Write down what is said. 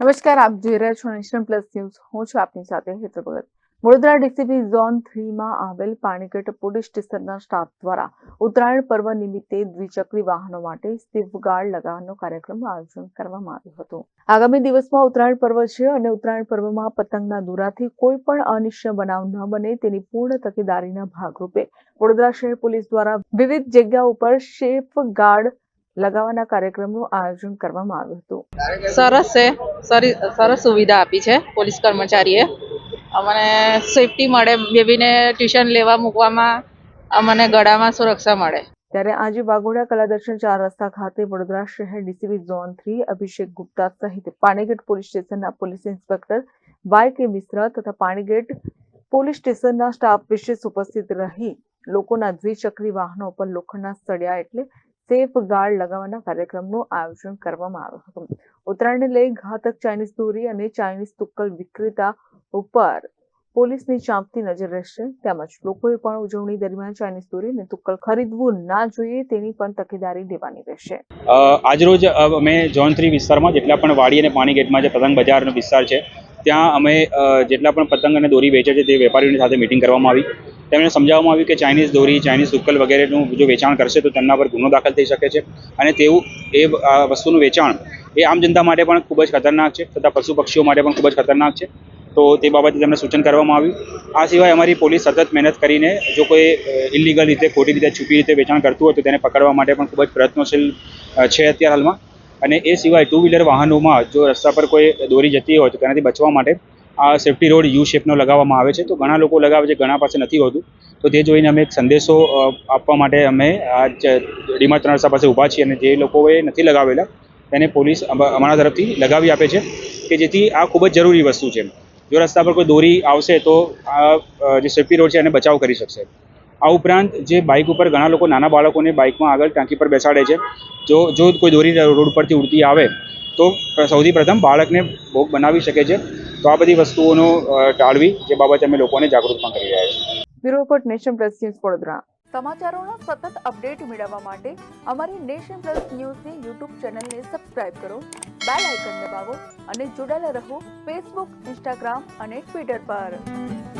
નમસ્કાર, આપ જોઈ રહ્યા છો નેશનલ પ્લસ ન્યૂઝ. હું છું આપની સાથે હેતર ભગત. વડોદરા ડીસીપી ઝોન થ્રીમાં આવેલ પાણીગઢ પોલીસ સ્ટેશનના સ્ટાફ દ્વારા ઉત્તરાયણ પર્વ નિમિત્તે દ્વિચક્રી વાહનો માટે સેફગાર્ડ લગાવવાનો કાર્યક્રમનું આયોજન કરવામાં આવ્યું હતું. આગામી દિવસમાં ઉત્તરાયણ પર્વ છે અને ઉત્તરાયણ પર્વમાં પતંગના દોરાથી કોઈ પણ અનિશ્ચય બનાવ ન બને તેની પૂર્ણ તકેદારીના ભાગરૂપે વડોદરા શહેર પોલીસ દ્વારા વિવિધ જગ્યા ઉપર સેફગાર્ડ લગાવવાના કાર્યક્રમનું આયોજન કરવામાં આવ્યું હતું. સરસ છે. સરી સરસ સુવિધા આપી છે પોલીસ કર્મચારીએ. અમને સેફટી મળે બેબીને ટ્યુશન લેવા મૂકવામાં અમને ગળામાં સુરક્ષા મળે. ત્યારે આજે વાઘોડા કલાદર્શન ચાર રસ્તા ખાતે વડોદરા શહેર DCP zone three Abhishek Gupta સહિત પાણીગેટ પોલીસ સ્ટેશનના police inspector Y K Mishra તથા પાણીગેટ પોલીસ સ્ટેશનના સ્ટાફ વિશેષ ઉપસ્થિત રહી લોકોના દ્વિચક્રી વાહનો પર લોખંડના સળિયા એટલે સેફ ગાર્ડ લગાવવાના કાર્યક્રમનું આયોજન કરવામાં આવ્યું હતું. ઉત્તરાયણને લઈ ઘાતક ચાઇનીઝ દોરી અને ચાઇનીઝ તુક્કલ વિક્રેતા ઉપર પોલીસની ચાંપતી નજર રહેશે. તેમજ લોકોએ પણ ઉજવણી દરમિયાન ચાઇનીઝ દોરી અને તુક્કલ ખરીદવું ના જોઈએ તેની પણ તકેદારી લેવાની રહેશે. આજરોજ અમે ઝોન થ્રી વિસ્તારમાં જેટલા પણ વાડી અને પાણી ગેટમાં જે પતંગ બજારનો વિસ્તાર છે, ત્યાં અમે જેટલા પણ પતંગ અને દોરી વેચે છે તે વેપારીઓની સાથે મિટિંગ કરવામાં આવી. તેમને સમજાવવામાં આવ્યું કે ચાઇનીઝ દોરી ચાઇનીઝ ઉકલ વગેરેનું જો વેચાણ કરશે તો તેમના પર ગુનો દાખલ થઈ શકે છે. અને તેવું એ વસ્તુનું વેચાણ એ આમ જનતા માટે પણ ખૂબ જ ખતરનાક છે તથા પશુ પક્ષીઓ માટે પણ ખૂબ જ ખતરનાક છે. તો તે બાબતે તેમને સૂચન કરવામાં આવ્યું. આ સિવાય અમારી પોલીસ સતત મહેનત કરીને જો કોઈ ઇલીગલ રીતે, ખોટી રીતે, છુપી રીતે વેચાણ કરતું હોય તો તેને પકડવા માટે પણ ખૂબ જ પ્રયત્નશીલ છે અત્યારે હાલમાં. અને એ સિવાય ટુ વ્હીલર વાહનોમાં જો રસ્તા પર કોઈ દોરી જતી હોય તો તેનાથી બચવા માટે આ સેફ્ટી રોડ યુ શેપનો લગાવવામાં આવે છે. તો ઘણા લોકો લગાવે છે, ઘણા પાસે નથી હોતું. તો તે જોઈને અમે એક સંદેશો આપવા માટે અમે આ ડીમા ત્રણસા પાસે ઊભા છીએ અને જે લોકોએ નથી લગાવેલા, તેને પોલીસ અમારા તરફથી લગાવી આપે છે કે જેથી આ ખૂબ જ જરૂરી વસ્તુ છે. જો રસ્તા પર કોઈ દોરી આવશે તો આ જે સેફ્ટી રોડ છે એને બચાવ કરી શકશે. આ ઉપરાંત જે બાઇક ઉપર ઘણા લોકો નાના બાળકોને બાઇકમાં આગળ ટાંકી પર બેસાડે છે. જો જો કોઈ દોરી રોડ પરથી ઉડતી આવે તો સૌથી પ્રથમ બાળકને ભોગ બનાવી શકે છે. તો આ બધી વસ્તુઓનો ટાળવી જે બાબતે અમે લોકોને જાગૃત પણ કરી રહ્યા છીએ. Bureau report Nation Plus News Vadodara. સમાચારોના સતત અપડેટ મેળવવા માટે અમારી નેશન પ્લસ ન્યૂઝની યુટ્યુબ ચેનલને સબસ્ક્રાઇબ કરો, બેલ આઇકન દબાવો અને જોડાયેલા રહો ફેસબુક, ઇન્સ્ટાગ્રામ અને ટ્વિટર પર.